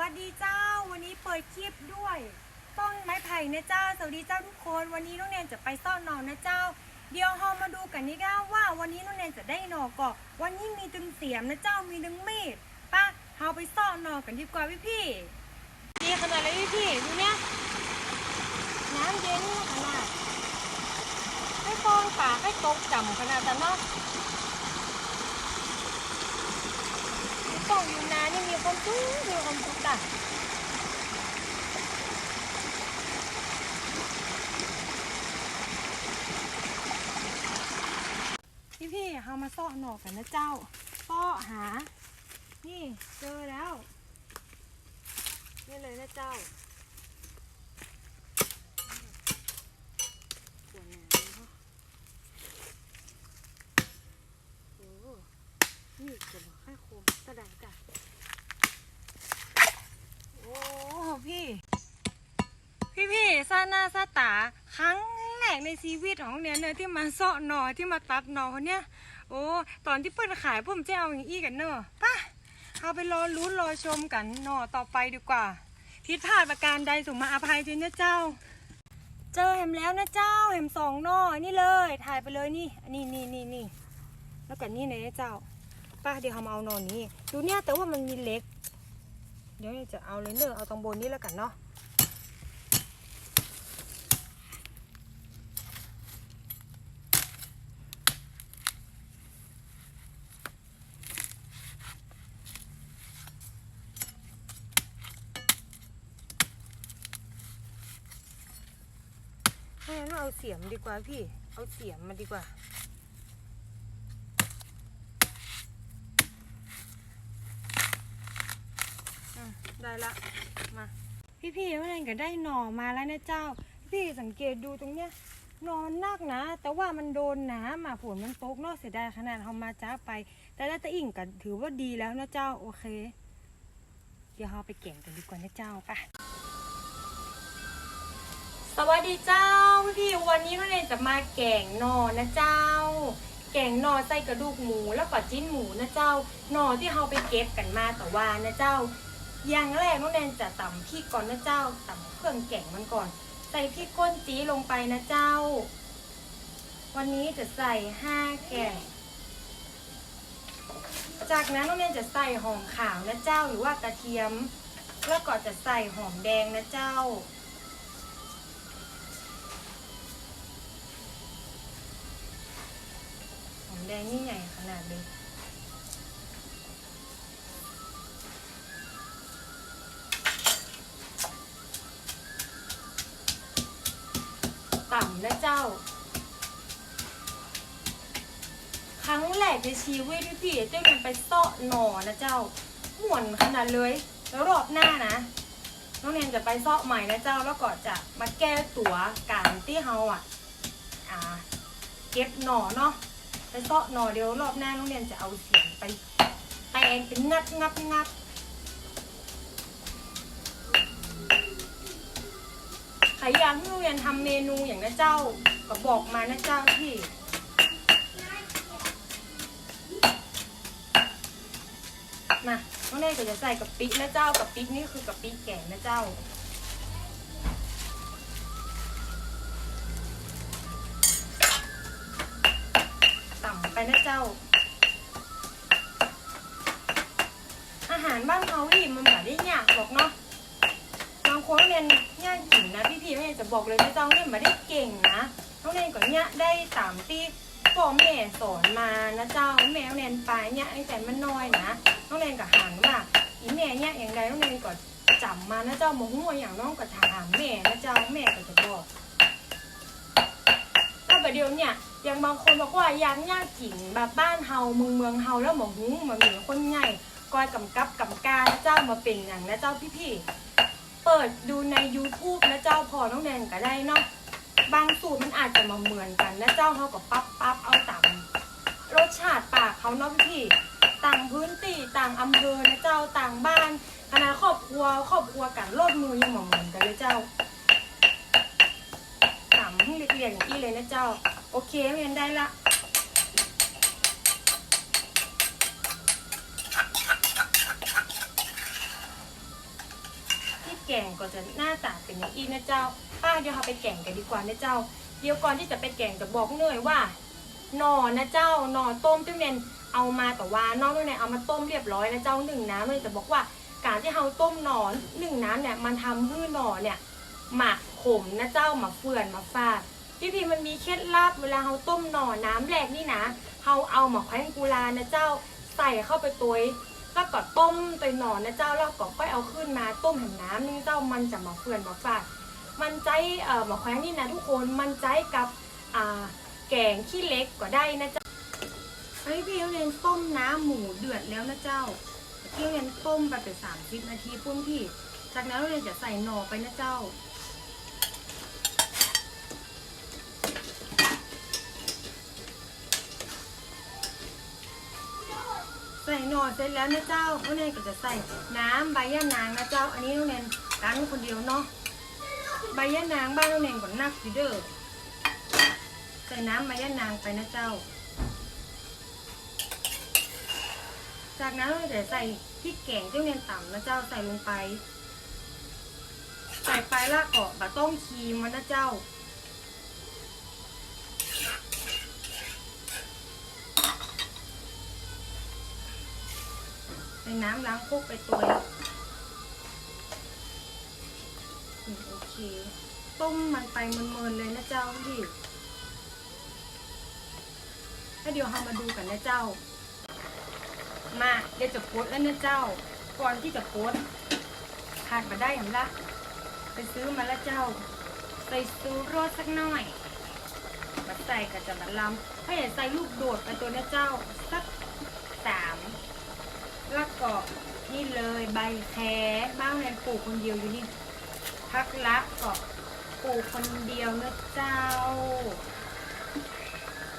วัสดีเจ้า วันนี้เปิดคลิปด้วย ต้นไม้ไผ่นะเจ้า สวัสดีเจ้าทุกคน วันนี้น้องแนนจะไปซ่อนหนอนนะเจ้า เดี๋ยวเรามาดูกันนี่ก้าว่าวันนี้น้องแนนจะได้หนอกอวันนี้มีดึงเสียมนะเจ้า มีดึงมีดป้าเราไปซ่อนหนอกันดีกว่าพี่พี่ดีขนาดเลยพี่พี่ดูเนี่ยน้ำเย็นขนาดให้ฟองป่าให้ตกจำขนาดนั้นเนาะ กล่องอยู่นานยังมีความสุขมีความสุขอะพี่พี่ๆเอามาซ่อหนอกกันนะเจ้าซ่อหา นี่เจอแล้ว นี่เลยนะเจ้าสวยงามเนาะโอ้ นี่จะบอกให้โคมกระดานจ้ะโอ้พี่ พี่พี่ ซาหน้าซาตาครั้งแรกในชีวิตของเนี่ยเนี่ยที่มาเสาะหนอที่มาตัดหนอคนเนี้ยโอ้ตอนที่เปิดขายผมจะเอาอย่างอี้กันเนอะป่ะเอาไปรอลุ้นรอชมกันหนอต่อไปดีกว่าผิดพลาดประการใดส่งมาอภัยด้วยนะเจ้า เจอเห็มแล้วนะเจ้าเห็มสองหนอนี่เลย ถ่ายไปเลยนี่นี่นี่นี่นี่แล้วกันนี่เลยนะเจ้าป้าเดี๋ยวเขามาเอานอนนี้ดูเนี่ยแต่ว่ามันมีเล็ก เดี๋ยวจะเอาเลยเนอะเอาตรงบนนี้แล้วกันเนาะ เอาเสียมดีกว่าพี่ เอาเสียมมาดีกว่าอะได้ละ มา พี่พี่ว่าไงก็ได้หน่อมาแล้วนะเจ้า พี่สังเกตดูตรงเนี้ยหนอมันนักนะ แต่ว่ามันโดนน้ำอะฝนมันตกเนอกเสียดายขนาดเขามาจ้าไป แต่ได้ตะอิ่งกันถือว่าดีแล้วนะเจ้าโอเค เดี๋ยวเราไปเก่งกันดีกว่านะเจ้าไปส วัสดีเจ้าพี่วันนี้เราเนยจะมาแกงหนอนะเจ้า แกงหนอใส่กระดูกหมูแล้วก็จิ้นหมูนะเจ้าหนอที่เราไปเก็บกันมาแต่ว่านะเจ้า อย่างแรกน้องแนนจะตำพริกก่อนนะเจ้าตำเครื่องแกงมันก่อน ใส่พริกก้นจีลงไปนะเจ้า วันนี้จะใส่ห้าแกงจากนั้นน้องแนนจะใส่หอมขาวนะเจ้าหรือว่ากระเทียม แล้วก็จะใส่หอมแดงนะเจ้า นาดเลยต่ำนะเจ้า ครั้งแรกในชีวิตพี่เจ้ายังไปเสาะหน่อนะเจ้าหวนขนาดเลย แล้วรอบหน้านะน้องเนนจะไปเสาะใหม่นะเจ้าแล้วก็จะมาแก้ตัวการที่เฮาอะ อ่า เก็บหน่อเนาะ ไปเสาะหน่อเดี๋ยวรอบหน้าน้องเนนจะเอาเสียงไปแตงเป็นงัดงัดงัดใครอยากให้โรงเรียนทำเมนูอย่างนะเจ้าก็บอกมานะเจ้าที่มาน้องเนยก็จะใส่กับปิ๊กนะเจ้ากับปิ๊กนี่คือกับปิ๊กแก่นะเจ้าางคนเรียนย่างกินนะพี่พี่ๆไม่จะบอกเลยนะเจ้าเนี่ยมาได้เก่งนะน้องเรียนก่อนเนี่ยได้ตามที่พ่อแม่สอนมานะเจ้าแม่เรียนไปเนี่ยตั้งแต่มันน้อยนะน้องเรียนกับหันว่าอีแม่เนี่ยอย่างไรน้องเรียนก็จำมานะเจ้าหมหัวอย่างน้องก็ถามแม่นะเจ้าแม่ก็จะบอกถ้าแบบเดี๋ยวเนี่ยอย่างบางคนบอกว่าอยากย่างกินแบบบ้านเฮาเมืองเมืองเฮาแล้วหมอหูมันมีคนใหญ่กอยกำกับกำกานะเจ้ามาเป็นอย่างนะเจ้าพี่พี่ๆ ปิดดูใน YouTube นะเจ้าพอน้องแดงก็ได้เนาะบางสูตรมันอาจจะมาเหมือนกันนะเจ้าเขาก็ปั๊บปั๊บเอาต่ำรสชาติปากเขาเนาะพี่พี่ต่างพื้นที่ต่างอำเภอนะเจ้าต่างบ้านคณะครอบครัวครอบครัวกันรดมือยังมาเหมือนกันเลยเจ้าต่ำให้เรียงๆอย่างนี้เลยนะเจ้า โอเคเรียนได้ละ แกงก็จะหน้าตาเป็นอย่างอีนะเจ้าป้าเดี๋ยวเราไปแกงกันดีกว่านะเจ้า เดี๋ยวก่อนที่จะไปแกงจะบอกเนยว่าหน่อนะเจ้าหน่อต้มที่เนเอามาแต่ว่านอกเนี่ยเอามาต้มเรียบร้อยนะเจ้าหนึ่งน้ำเลยจะบอกว่าการที่เราต้มหน่อหนึ่งน้ำเนี่ยมันทำให้หน่อเนี่ยหมักขมนะเจ้าหมักเฟื่อนหมักฟาดพี่พีมันมีเคล็ดลับเวลาเราต้มหน่อน้ำแรกนี่นะเราเอาหมักแขวนกุลานะเจ้าใส่เข้าไปตัว แล้วก็ต้มไปหนอนนะเจ้าแล้วก็ค่อยเอาขึ้นมาต้มเห็นน้ำนี่เจ้ามันจะมาเฟื่อนมาฟาดมันใจเอ่อมาแขวนนี่นะทุกคนมันใจกับอ่าแกงขี้เล็กก็ได้นะเจ้าเฮ้ยพี่เรียนต้มน้ำหมูเดือดแล้วนะเจ้าพี่เรียนต้มไปเป็นสามสิบนาทีปุ้นพี่ จากนั้นเราเรียนจะใส่หน่อไปนะเจ้า ส่หน่อเสร็จแล้วนะเจ้าน้องเนนก็จะใส่น้ำใบยะนางนะเจ้า อันนี้น้องเนนตั้งคนเดียวเนาะ ใบยะนางบ้านน้องเนนก่อนนักอยู่เด้อ ใส่น้ำใบยะนางไปนะเจ้า จากนั้นเราจะใส่พริกแกงที่น้องเนนต่ำนะเจ้าใส่ลงไป ใส่ไปแล้วก็บะต้มครีมมันนะเจ้า ใส่น้ำล้างพวกไปตัวโอเค ต้มมันไปเมินๆเลยนะเจ้าพี่แล้วเดี๋ยวเรามาดูกันนะเจ้า มาเดี๋ยวจะโพสแล้วนะเจ้า ก่อนที่จะโพสขาดมาได้อย่างละไปซื้อมาแล้วเจ้า ใส่ซูโรสสักหน่อยมาใส่ก็จะมาลำถ้าอยากใส่ลูกโดดไปตัวนะเจ้าสัก แล้วก็นี่เลยใบแคบ้านแรนปลูกคนเดียวอยู่นี่พักละก็ปลูกคนเดียวนะเจ้า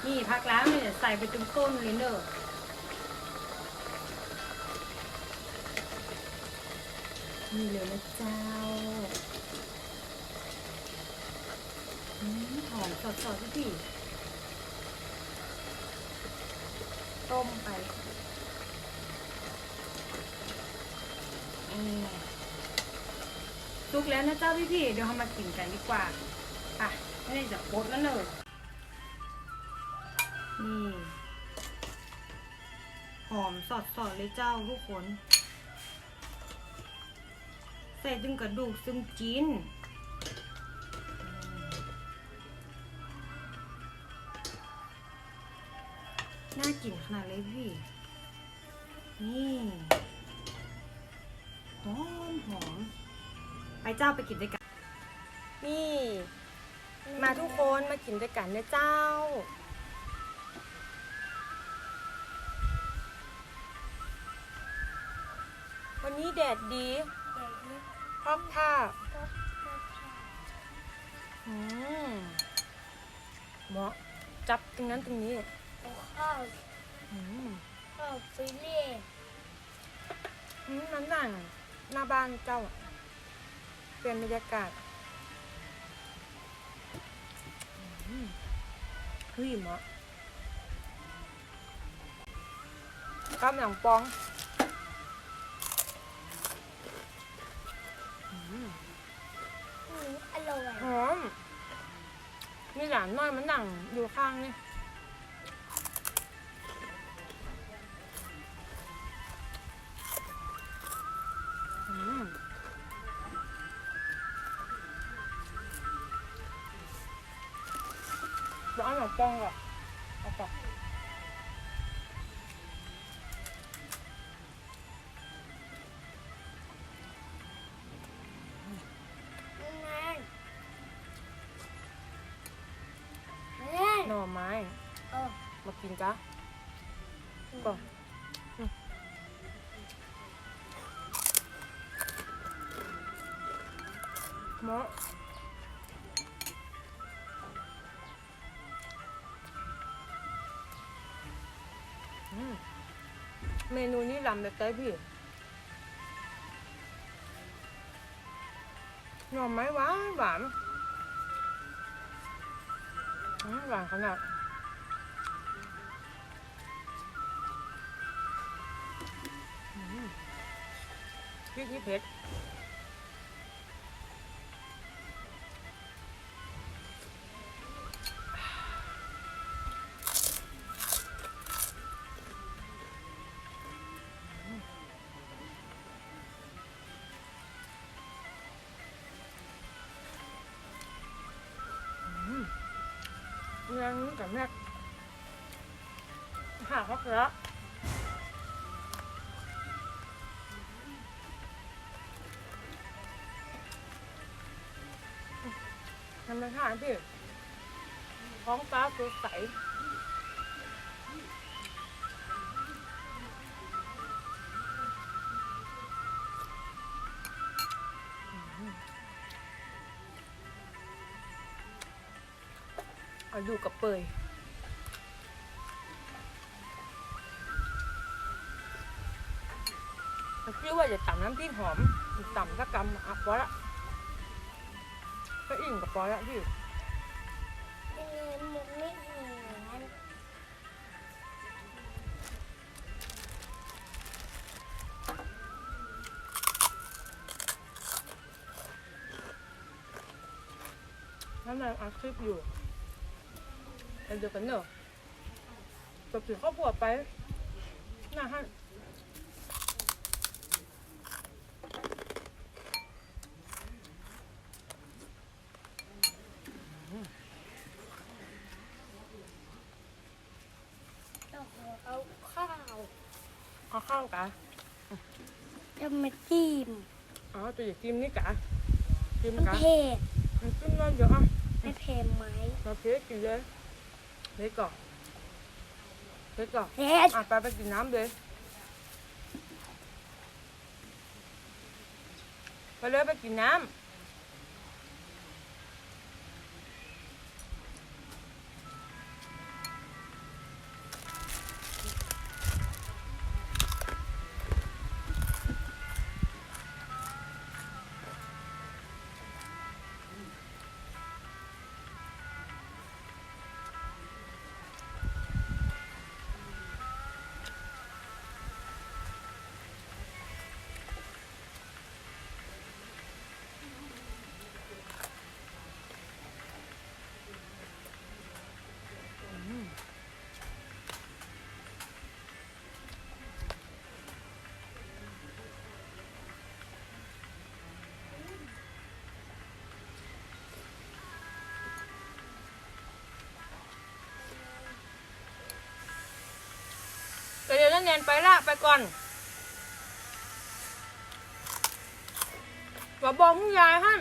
นี่พักละเนี่ยใส่ไปตรงต้นเลยเนอะนี่เลยนะเจ้าหอมสดๆพี่ต้มไป อืม สุกแล้วนะเจ้าพี่พี่เดี๋ยวเรามากินกันดีกว่าอะไม่ได้จะโคตรแล้วเลยนี่หอมสดๆเลยเจ้าทุกคน ใส่ดึงกระดูกซึมจีนน่ากินขนาดเลยพี่ นี่ ไปเจ้าไปกินด้วยกัน นี่ มาทุกคนมากินด้วยกันนะเจ้า วันนี้แดดดีพร้อมผ้าอืมเหมาะจับตรงนั้นตรงนี้ข้าวอืมข้าวฟิเล่อืมนั่นน่ะหน้าบ้านเจ้าอะ เปลี่ยนบรรยากาศอืมเฮ้ยเหมาะกำลังปองอืมอืมอร่อยหอมมีหลานน้อยมันหนังอยู่ข้างนี่ เดี๋ยวเอาหนังปอ เมนูนี้ลำแบบไต้พี่หน่อไม้หวานหวานหวานขนาดพริกนี่เผ็ด เงินกับแม่หาเขาเกลือทำไมหาพี่ท้องฟ้าสดใส เอาอยู่กับเปยคิดว่าจะต่ำน้ำพริกหอมต่ำสักกำอะพอละก็อิ่มกับพอละพี่ยังไงมุกไม่เห็นนั่นแหละอาคลิปอยู่ แต่เดียวกันเนอะจบถึงครอบครัวไปหน้าฮั่นต้องเอาข้าวเอาข้าวกะจะมาจิ้มอ๋อตัวอย่าจิ้มนี่กะจิ้มมันกะเผ็ดมันจิ้มน้อยเดี๋ยวอะไม่เผ็ดไหมเราเทกินเลย เทก่อนเทก่อนเผ็ดอะไปไปกินน้ำเลยไปเลยไปกินน้ำ เนียนไปละไปก่อนว่าบอกผู้ยายฮั่น